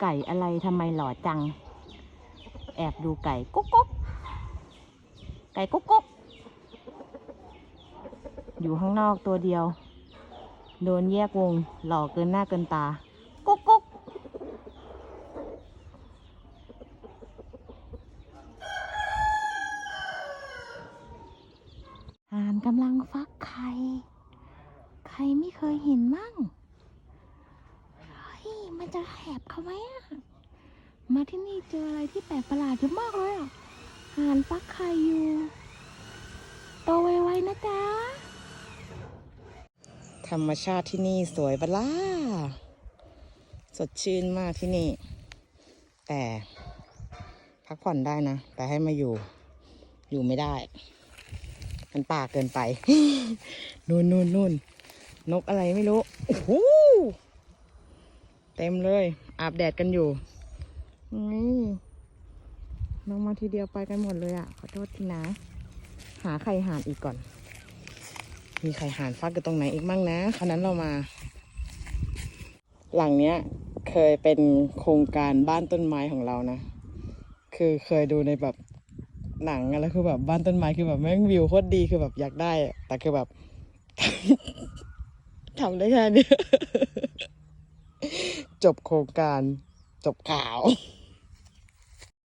ไก่อะไรทำไมหล่อจัง แอบดูไก่กุ๊กกุ๊กไก่กุ๊กกุ๊กอยู่ข้างนอกตัวเดียว โดนแยกวงหล่อเกินหน้าเกินตา กุ๊กกุ๊กห่านกำลังฟักไข่ ใครไม่เคยเห็นมั่ง มันจะแหบเขาไหมอะมาที่นี่เจออะไรที่แปลกประหลาดเยอะมากเลยอะห่านฟักไข่อยู่โตไวๆนะจ๊ะ ธรรมชาติที่นี่สวยบล่าสดชื่นมากที่นี่ แต่พักผ่อนได้นะ แต่ให้มาอยู่ อยู่ไม่ได้ มันป่าเกินไป นู่นนู่นนู่นนกอะไรไม่รู้ โอ้โห เต็มเลย อาบแดดกันอยู่ นี่น้องมาทีเดียวไปกันหมดเลยอะ ขอโทษทีนะ หาไข่ห่านอีกก่อน มีไข่ห่านฟักอยู่ตรงไหนอีกมั่งนะคราวนั้นเรามา หลังเนี้ย เคยเป็นโครงการบ้านต้นไม้ของเรานะ คือเคยดูในแบบหนังอะไรคือแบบบ้านต้นไม้คือแบบแม่งวิวโคตรดีคือแบบอยากได้ แต่คือแบบทำได้แค่นี้ จบโครงการจบข่าว